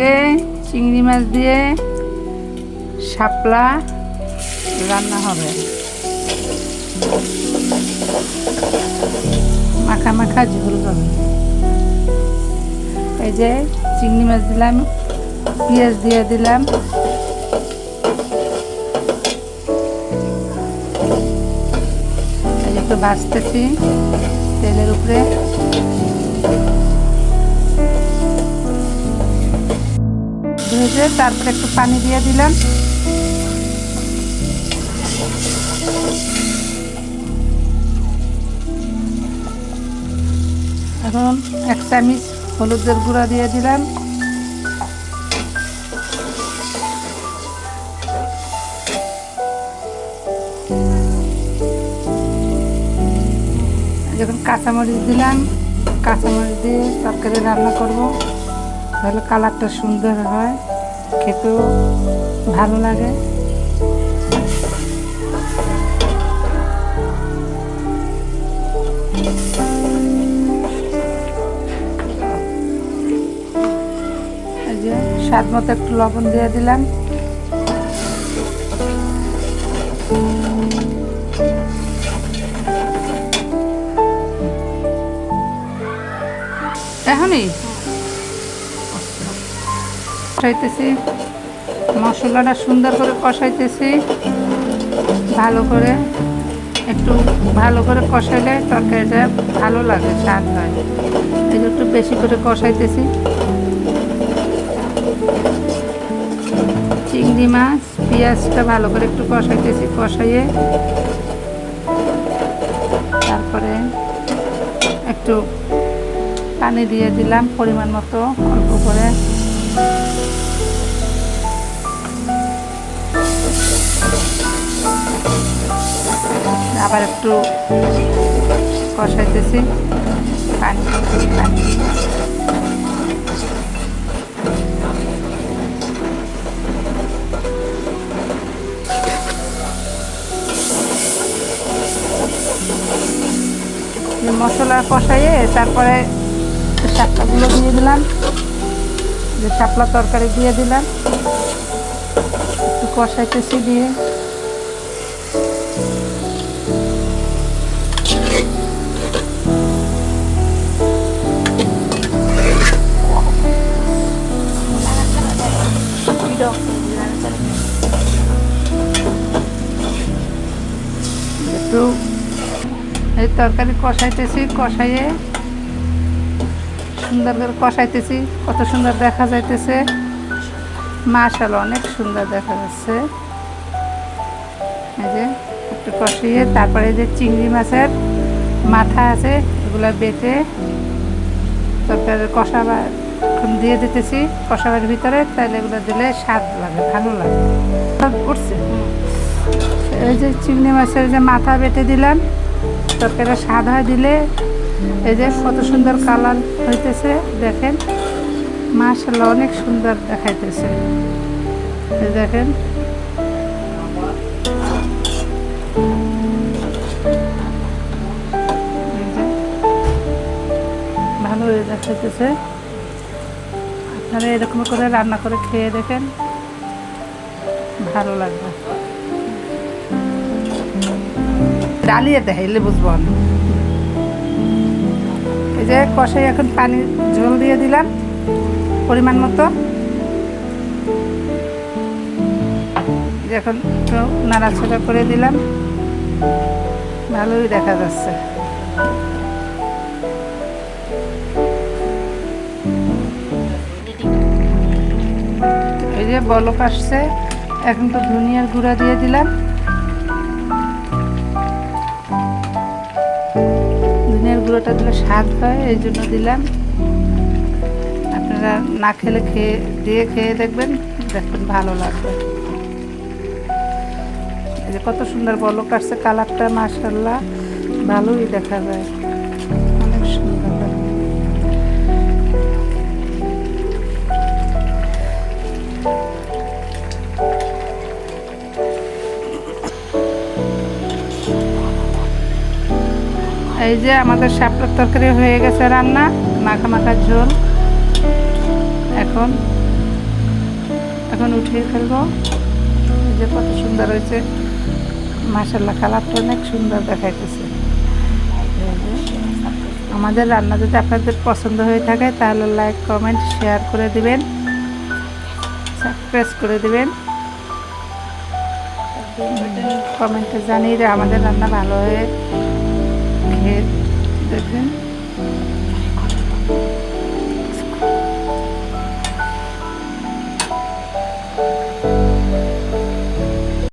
আজকে চিংড়ি মাছ দিয়ে শাপলা রান্না হবে। মাখা মাখা ঝোল হবে। এই যে চিংড়ি মাছ দিলাম, পেঁয়াজ দিয়ে দিলাম। একটু ভাজতেছি, তেলের উপরে ভেজে তারপরে একটু পানি দিয়ে দিলাম। এখন এক চামচ হলুদের গুঁড়া দিয়ে দিলাম। যখন কাঁচামরিচ দিলাম, কাঁচামরিচ দিয়ে তরকারি রান্না করব। তাহলে কালারটা সুন্দর হয় খেতেও ভালো লাগে। স্বাদ মতো একটু লবণ দিয়ে দিলাম। এখনই? কষাইতেছি। মশলাটা সুন্দর করে কষাইতেছি। ভালো করে, একটু ভালো করে কষাইলে তরকারিটা ভালো লাগে, স্বাদ হয়। এই একটু বেশি করে কষাইতেছি। চিংড়ি মাছ, পেঁয়াজটা ভালো করে একটু কষাইতেছি, কষাইয়ে। তারপরে একটু পানি দিয়ে দিলাম পরিমাণ মতো, অল্প করে। আবার একটু কষাইতেছি। পানি পানি। মশলা কষাইয়ে তারপরে শাপলাগুলো দিয়ে দিলাম। যে শাপলা তরকারি দিয়ে দিলাম। একটু কষাইতেছি দিয়ে। একটু এই তরকারি কষাইতেছি, কষাইয়ে সুন্দর করে কষাইতেছি। কত সুন্দর দেখা যাইতেছে। মাশাল অনেক সুন্দর দেখা যাচ্ছে। এই যে একটু কষিয়ে তারপরে যে চিংড়ি মাছের মাথা আছে, এগুলো বেটে তরকারি কষাবার দিয়ে দিতেছি কষাবার ভিতরে তাহলে এগুলো দিলে স্বাদ লাগে, ভালো লাগে। উঠছে। এই যে চিংড়ি মাছের যে মাথা বেটে দিলাম তরকারিটা স্বাদ হয় দিলে, এই যে কত সুন্দর কালার হইতেছে, দেখেন। মাশাল্লাহ অনেক সুন্দর দেখাইতেছে। দেখেন। ভালো হয়ে দেখাইতেছে। আপনারা এরকম করে রান্না করে খেয়ে দেখেন। ভালো লাগবে। ডালিয়ে দেখাইলে বুঝব না এই যে কষাই এখন পানি ঝোল দিয়ে দিলাম, পরিমাণ মতো। এখন নাড়াচাড়া করে দিলাম। ভালোই দেখা যাচ্ছে। যে বলক আসছে, এখন তো ধনিয়ার গুঁড়া দিয়ে দিলাম। ধনিয়ার গুঁড়োটা দিলে স্বাদ হয়, এই জন্য দিলাম। আপনারা না খেলে খেয়ে, দিয়ে খেয়ে দেখবেন দেখবেন ভালো লাগবে। এই যে কত সুন্দর বলক আসছে, কালারটা মাসাল্লাহ ভালোই দেখা যায়। এই যে আমাদের শাপলার তরকারি হয়ে গেছে রান্না, মাখা মাখা ঝোল। এখন এখন উঠিয়ে ফেলব। এই যে কত সুন্দর হয়েছে। মাসাল্লাহ কালারটা অনেক সুন্দর দেখাইতেছে। আমাদের রান্না যদি আপনাদের পছন্দ হয়ে থাকে, তাহলে লাইক, কমেন্ট, শেয়ার করে দিবেন। সাবস্ক্রাইব করে দিবেন। কমেন্টে জানিয়ে আমাদের রান্না ভালো হয়ে খেয়ে দেখবেন